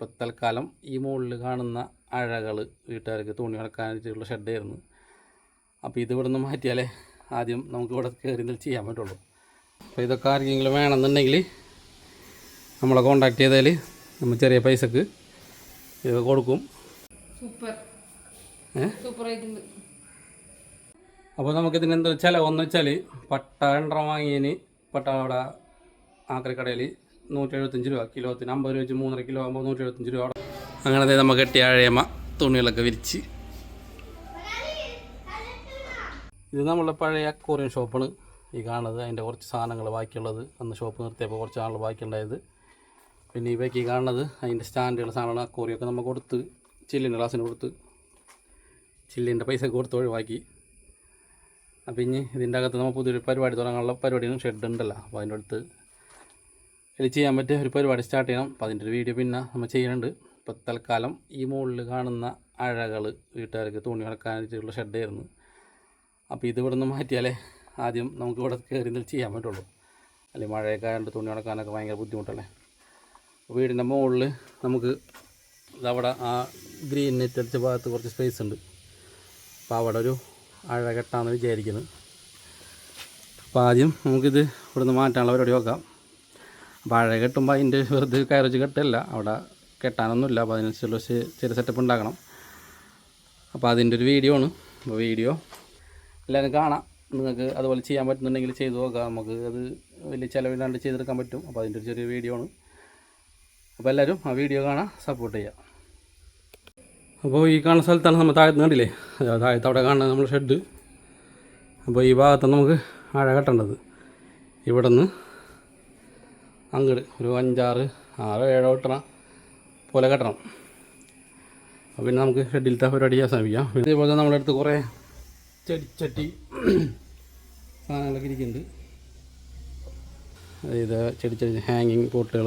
ഇപ്പം തൽക്കാലം ഈ മുകളിൽ കാണുന്ന അഴകൾ വീട്ടുകാർക്ക് തുണി ഉണക്കാനായിട്ടുള്ള ഷെഡായിരുന്നു. അപ്പോൾ ഇത് ഇവിടെ നിന്ന് മാറ്റിയാലേ ആദ്യം നമുക്ക് ഇവിടെ കയറി നിന്ന് ചെയ്യാൻ പറ്റുള്ളൂ. അപ്പോൾ ഇതൊക്കെ ആർക്കെങ്കിലും വേണമെന്നുണ്ടെങ്കിൽ നമ്മളെ കോണ്ടാക്ട് ചെയ്താൽ നമ്മൾ ചെറിയ പൈസക്ക് ഇത് കൊടുക്കും. സൂപ്പർ. സൂപ്പർ ആയിട്ടുണ്ട് അപ്പോൾ നമുക്കിതിന് എന്താ ചിലവെന്ന് വെച്ചാൽ പട്ട എണ്ണ വാങ്ങിയതിന് പട്ട അവിടെ ആക്രിക്കടയിൽ നൂറ്റി എഴുപത്തഞ്ച് രൂപ. കിലോത്തിന് അമ്പത് രൂപ വെച്ച് മൂന്നര കിലോ ആകുമ്പോൾ നൂറ്റി എഴുപത്തഞ്ച് രൂപ അവിടെ. അങ്ങനെ ദേ നമുക്ക് കെട്ടിയ അഴയമ്മ തുണികളൊക്കെ വിരിച്ച്. ഇത് നമ്മളെ പഴയ കൊറിയൻ ഷോപ്പാണ് ഈ കാണുന്നത്. അതിന്റെ കുറച്ച് സാധനങ്ങൾ ബാക്കിയുള്ളത്. അന്ന് ഷോപ്പ് നിർത്തിയപ്പോൾ കുറച്ച് ആൾ ബാക്കിയുണ്ടായത്. പിന്നെ ഇവയ്ക്ക് ഈ കാണുന്നത് അതിന്റെ സ്റ്റാൻഡുകൾ സാധനങ്ങൾ കൊറിയൊക്കെ നമ്മൾ കൊടുത്ത് ചില്ലിന്റെ ക്ലാസ്സിന് കൊടുത്ത് ചില്ലിന്റെ പൈസ കൊടുത്ത് ഒഴിവാക്കി. അപ്പം ഇനി ഇതിന്റെ അകത്ത് നമ്മൾ പുതിയൊരു പരിപാടി തുടങ്ങാനുള്ള പരിപാടിയാണ് ഷെഡ് ഉണ്ടല്ലോ. അപ്പോൾ അതിന്റെ അടുത്ത് ഇതിൽ ചെയ്യാൻ പറ്റിയ ഒരു പരിപാടി സ്റ്റാർട്ട് ചെയ്യണം. അപ്പോൾ അതിന്റെ ഒരു വീഡിയോ പിന്നെ നമ്മൾ ചെയ്യുന്നുണ്ട്. ഇപ്പോൾ തൽക്കാലം ഈ മുകളിൽ കാണുന്ന അഴകൾ വീട്ടുകാർക്ക് തുണി കിടക്കാനായിട്ടുള്ള ഷെഡായിരുന്നു അപ്പോൾ ഇത് ഇവിടെ നിന്ന് മാറ്റിയാലേ ആദ്യം നമുക്ക് ഇവിടെ കയറി നിന്ന് ചെയ്യാൻ പറ്റുള്ളൂ. അല്ലെങ്കിൽ മഴയൊക്കെ ആയതുകൊണ്ട് തുണി കിടക്കാനൊക്കെ ഭയങ്കര ബുദ്ധിമുട്ടല്ലേ? വീടിന്റെ മുകളിൽ നമുക്ക് ഇതവിടെ ആ ഗ്രീൻ നെറ്റ് അടിച്ച ഭാഗത്ത് കുറച്ച് സ്പേസ് ഉണ്ട്. അപ്പോൾ അവിടെ ഒരു അഴ കെട്ടാന്ന് വിചാരിക്കുന്നത് അപ്പോൾ ആദ്യം നമുക്കിത് ഇവിടുന്ന് മാറ്റാനുള്ള പരിപാടി നോക്കാം. അഴ കെട്ടുമ്പോൾ അതിന്റെ വെറുതെ കയറിച്ച് കെട്ടില്ല. അവിടെ കെട്ടാനൊന്നുമില്ല. അപ്പോൾ അതിനനുസരിച്ചുള്ള ചെറിയ സെറ്റപ്പ് ഉണ്ടാക്കണം. അപ്പോൾ അതിന്റെ ഒരു വീഡിയോ ആണ്. അപ്പോൾ വീഡിയോ എല്ലാവരും കാണാം. നിങ്ങൾക്ക് അതുപോലെ ചെയ്യാൻ പറ്റുന്നുണ്ടെങ്കിൽ ചെയ്തു നോക്കാം. നമുക്ക് അത് വലിയ ചിലവില്ലാണ്ട് ചെയ്തെടുക്കാൻ പറ്റും. അപ്പോൾ അതിന്റെ ഒരു ചെറിയ വീഡിയോ ആണ്. അപ്പോൾ എല്ലാവരും ആ വീഡിയോ കാണാൻ സപ്പോർട്ട് ചെയ്യാം. അപ്പോൾ ഈ കാണുന്ന സ്ഥലത്താണ് നമ്മൾ താഴത്ത് കണ്ടില്ലേ? താഴത്ത് അവിടെ കാണുന്നത് നമ്മൾ ഷെഡ് അപ്പോൾ ഈ ഭാഗത്താണ് നമുക്ക് ആഴ കെട്ടേണ്ടത്. ഇവിടെ നിന്ന് അങ്ങോട്ട് ഒരു അഞ്ചാറ് ആറോ ഏഴോ കെട്ടണ പോലെ കെട്ടണം. അപ്പോൾ പിന്നെ നമുക്ക് ഷെഡിലത്തെ പരിപാടി ശ്രമിക്കാം പിന്നെ ഇതേപോലെ നമ്മുടെ അടുത്ത് കുറേ ചെടിച്ചട്ടി സാധനങ്ങളൊക്കെ ഇരിക്കുന്നുണ്ട്. അതായത് ചെടിച്ചട്ടി ഹാങ്ങിങ് പോട്ടുകൾ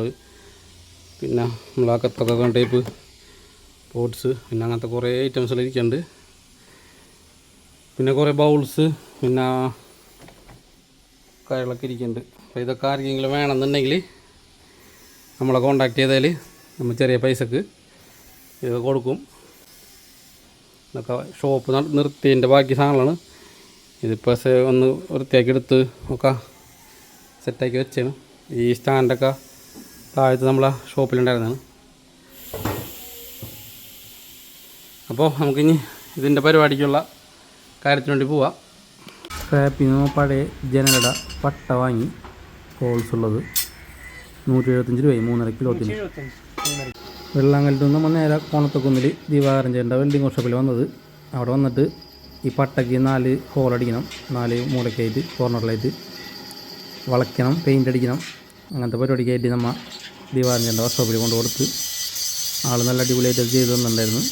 പിന്നെ നമ്മളാ കത്തൊക്കെ ടൈപ്പ് പോട്ട്സ് പിന്നെ അങ്ങനത്തെ കുറേ ഐറ്റംസുകൾ ഇരിക്കുന്നുണ്ട്. പിന്നെ കുറേ ബൗൾസ് പിന്നെ കാര്യങ്ങളൊക്കെ ഇരിക്കുന്നുണ്ട്. അപ്പോൾ ഇതൊക്കെ ആർക്കെങ്കിലും വേണമെന്നുണ്ടെങ്കിൽ നമ്മളെ കോണ്ടാക്ട് ചെയ്താൽ നമ്മൾ ചെറിയ പൈസക്ക് ഇത് കൊടുക്കും. ഇതൊക്കെ ഷോപ്പ് നിർത്തിയതിന്റെ ബാക്കി സാധനങ്ങളാണ്. ഇതിപ്പോൾ ഒന്ന് വൃത്തിയാക്കി എടുത്ത് ഒക്കെ സെറ്റാക്കി വെച്ചാണ്. ഈ സ്റ്റാൻഡൊക്കെ താഴത്ത് നമ്മളെ ഷോപ്പിലുണ്ടായിരുന്നതാണ് അപ്പോൾ നമുക്കിനി ഇതിന്റെ പരിപാടിക്കുള്ള കാര്യത്തിന് വേണ്ടി പോവാം. സ്ക്രാപ്പിൽ നിന്ന് പഴയ ജനലട പട്ട വാങ്ങി. ഹോൾസ് ഉള്ളത് നൂറ്റി എഴുപത്തഞ്ച് രൂപയായി. മൂന്നര കിലോത്തിന് വെള്ളാങ്കലത്ത് നിന്ന് നമ്മൾ നേരെ കോണത്തക്കുന്നിൽ ദിവാകരൻ ചേട്ടന്റെ വെൽഡിംഗ് വർക്ക്ഷോപ്പിൽ വന്നത്. അവിടെ വന്നിട്ട് ഈ പട്ടയ്ക്ക് നാല് ഹോൾ അടിക്കണം. നാല് മൂലക്കായിട്ട് കോർണറിലായിട്ട് വളയ്ക്കണം പെയിന്റ് അടിക്കണം. അങ്ങനത്തെ പരിപാടിക്കായിട്ട് നമ്മൾ ദിവാകരൻ ചേട്ടന്റെ വർക്ക്ഷോപ്പിൽ കൊണ്ട് കൊടുത്ത് ആൾ നല്ല അടിപൊളിയായിട്ട് ചെയ്തു തന്നിട്ടുണ്ടായിരുന്നു.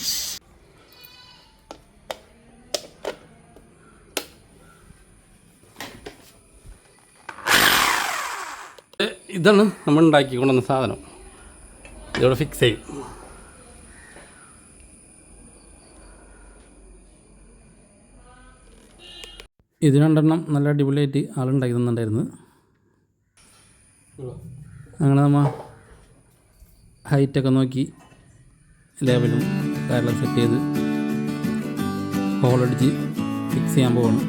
ഇതാണ് നമ്മൾ ഉണ്ടാക്കി കൊണ്ടുവന്ന സാധനം. ഇതോടെ ഫിക്സ് ചെയ്യും ഇത് രണ്ടെണ്ണം നല്ല അടിപൊളിയായിട്ട് ആളുണ്ടാക്കി തന്നിട്ടുണ്ടായിരുന്നു. അങ്ങനെ നമ്മൾ ഹൈറ്റൊക്കെ നോക്കി ലെവലും കാരണം സെറ്റ് ചെയ്ത് ഹോളടിച്ച് ഫിക്സ് ചെയ്യാൻ പോകണം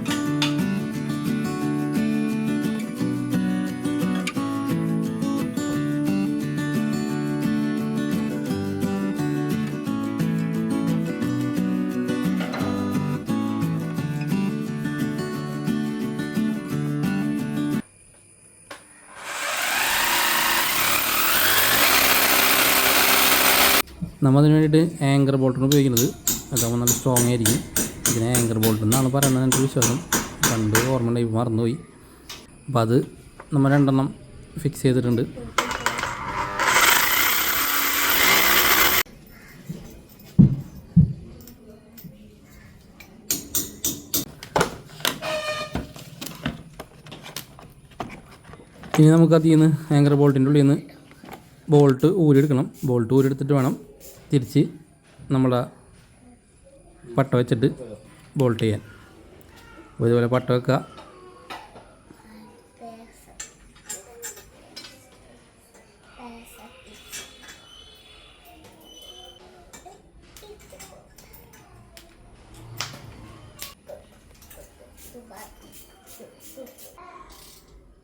നമ്മൾ അതിന് വേണ്ടിയിട്ട് ആങ്കർ ബോൾട്ടാണ് ഉപയോഗിക്കുന്നത്. അതാകുമ്പോൾ നല്ല സ്ട്രോങ് ആയിരിക്കും. ഇതിന് ആങ്കർ ബോൾട്ട് എന്നാണ് പറയുന്നത്. എന്റെ വിശ്വാസം. പണ്ട് ഓർമ്മ ഉണ്ടായി മറന്നുപോയി. അപ്പോൾ അത് നമ്മൾ രണ്ടെണ്ണം ഫിക്സ് ചെയ്തിട്ടുണ്ട്. ഇനി നമുക്ക് അതിൽ നിന്ന് ആങ്കർ ബോൾട്ടിന്റെ ഉള്ളിൽ നിന്ന് ബോൾട്ട് ഊരിയെടുക്കണം. ബോൾട്ട് ഊരിയെടുത്തിട്ട് വേണം തിരിച്ച് നമ്മുടെ പട്ട വെച്ചിട്ട് ബോൾട്ട് ചെയ്യാൻ. ഇതുപോലെ പട്ട വെക്കുക.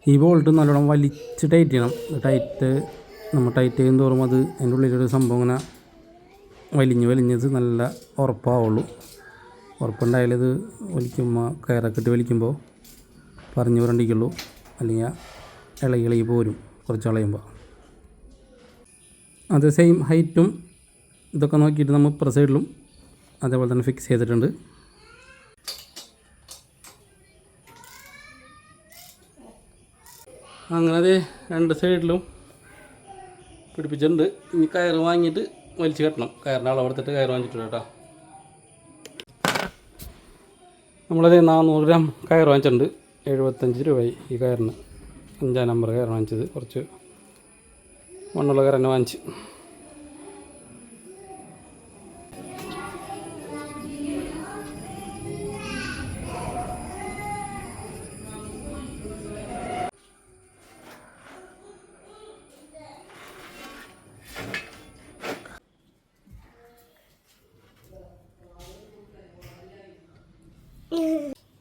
ഈ ബോൾട്ട് നല്ലോണം വലിച്ച് ടൈറ്റ് ചെയ്യണം. ടൈറ്റ് നമ്മൾ ടൈറ്റ് ചെയ്യും തോറും അത് അതിന്റെ ഉള്ളിലൊരു സംഭവം ഇങ്ങനെ വലിഞ്ഞ് വലിഞ്ഞത് നല്ല ഉറപ്പാവുള്ളൂ. ഉറപ്പുണ്ടായാലത് വലിക്കുമ്പോൾ കയറൊക്കെ ഇട്ട് വലിക്കുമ്പോൾ പറഞ്ഞു വരണ്ടിക്കുള്ളൂ അല്ലെങ്കിൽ ഇളകി ഇളകി പോരും കുറച്ച് കളയുമ്പോൾ അത് സെയിം ഹൈറ്റും ഇതൊക്കെ നോക്കിയിട്ട് നമ്മൾ ഇപ്പുറ സൈഡിലും അതേപോലെ തന്നെ ഫിക്സ് ചെയ്തിട്ടുണ്ട്. അങ്ങനെ അത് രണ്ട് സൈഡിലും പിടിപ്പിച്ചിട്ടുണ്ട്. ഇനി കയറ് വാങ്ങിയിട്ട് വലിച്ച് കെട്ടണം. കയറിന്റെ അളവ് എടുത്തിട്ട് കയറ് വാങ്ങിച്ചിട്ടുണ്ട് കേട്ടോ. നമ്മളത് നാനൂറ് ഗ്രാം കയർ വാങ്ങിച്ചിട്ടുണ്ട്. എഴുപത്തഞ്ച് രൂപയായി ഈ കയറിന്. അഞ്ചാം നമ്പർ കയർ വാങ്ങിച്ചത്. കുറച്ച് മണ്ണുള്ള കയർ തന്നെ വാങ്ങിച്ച്.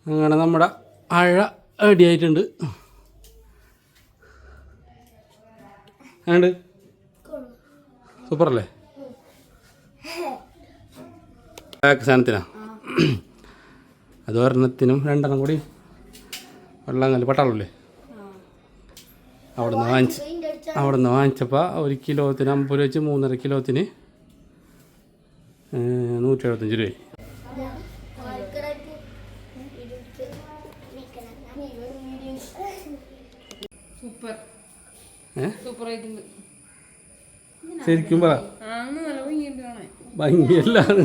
അങ്ങനെ നമ്മുടെ അഴ റെഡി ആയിട്ടുണ്ട്. ഏണ്ട് അല്ലേ ബാക്ക് സാധനത്തിനാ? അത് ഒരെണ്ണത്തിനും രണ്ടെണ്ണം കൂടി വെള്ളങ്ങൽ പട്ടാളല്ലേ അവിടെ നിന്ന് വാങ്ങിച്ച് അവിടെ നിന്ന് വാങ്ങിച്ചപ്പോൾ ഒരു കിലോത്തിന് അമ്പത് രൂപ വെച്ച് മൂന്നര കിലോത്തിന് നൂറ്റി എഴുപത്തഞ്ച് രൂപയായി. സൂപ്പർ. ഏ? സൂപ്പർ ആയിട്ടുണ്ട് ശരിക്കും പറ. ഭംഗിയല്ലാണ്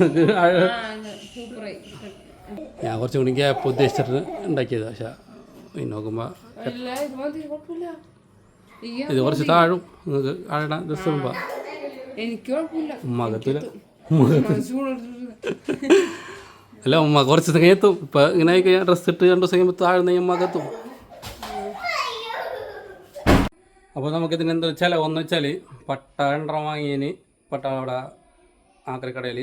ഞാൻ കുറച്ച് മണിക്ക് ഗ്യാപ്പ് ഉദ്ദേശിച്ചിട്ട് ഉണ്ടാക്കിയത്. പക്ഷേ ഇനി നോക്കുമ്പോൾ അല്ല ഇത് ഈ കുറച്ച് താഴും. നിങ്ങൾക്ക് ഉമ്മകത്തില്ല മനസ്സ് കൊണ്ടിട്ടില്ല അല്ല ഉമ്മ കുറച്ച് എത്തും. ഇപ്പം ഇങ്ങനെ ഡ്രസ് ഡ്രസ്സ് ഇട്ട് രണ്ട് ദിവസം കഴിയുമ്പോൾ താഴ്ന്ന ഉമ്മകത്തും അപ്പോൾ നമുക്കിതിന് എന്താ വെച്ചാൽ ഒന്ന് വെച്ചാൽ പട്ട എണ്ണ വാങ്ങിയതിന് പട്ട അവിടെ ആക്രിക്കടയിൽ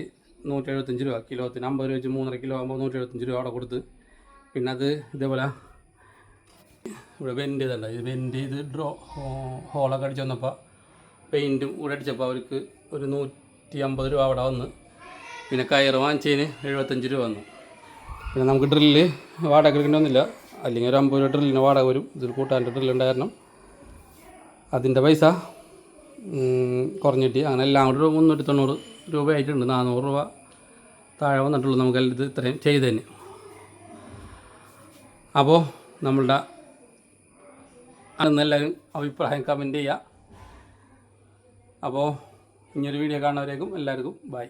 നൂറ്റി എഴുപത്തഞ്ച് രൂപ കിലോത്തിന് അമ്പത് രൂപ വെച്ച് മൂന്നര കിലോ ആകുമ്പോൾ നൂറ്റി എഴുപത്തഞ്ച് രൂപ അവിടെ കൊടുത്ത്. പിന്നെ അത് ഇതേപോലെ ഇവിടെ വെന്റ് ചെയ്തല്ല ഇത് വെന്റ് ചെയ്ത് ഡ്രോ ഹോളൊക്കെ അടിച്ച് വന്നപ്പോൾ പെയിന്റും കൂടെ അടിച്ചപ്പോൾ അവർക്ക് ഒരു നൂറ്റി അമ്പത് രൂപ അവിടെ വന്ന്. പിന്നെ കയറ് വാങ്ങിച്ചതിന് എഴുപത്തഞ്ച് രൂപ വന്നു. പിന്നെ നമുക്ക് ഡ്രില്ല് വാടക എടുക്കേണ്ടൊന്നുമില്ല അല്ലെങ്കിൽ ഒരു അമ്പത് രൂപ ഡ്രില്ലിന് വാടക വരും. ഇതിൽ കൂട്ടാന്റെ ഡ്രില്ലുണ്ടായിരുന്നു അതിന്റെ പൈസ കുറഞ്ഞിട്ട് അങ്ങനെ എല്ലാം കൂടി മുന്നൂറ്റി തൊണ്ണൂറ് രൂപ ആയിട്ടുണ്ട് നാനൂറ് രൂപ താഴെ വന്നിട്ടുള്ളൂ നമുക്ക് ഇത് ഇത്രയും ചെയ്ത് തന്നെ അപ്പോൾ നമ്മളുടെ അന്നെല്ലാവരും അഭിപ്രായം കമന്റ് ചെയ്യുക. അപ്പോൾ ഇനിയൊരു വീഡിയോ കാണുന്നവരേക്കും എല്ലാവർക്കും ബൈ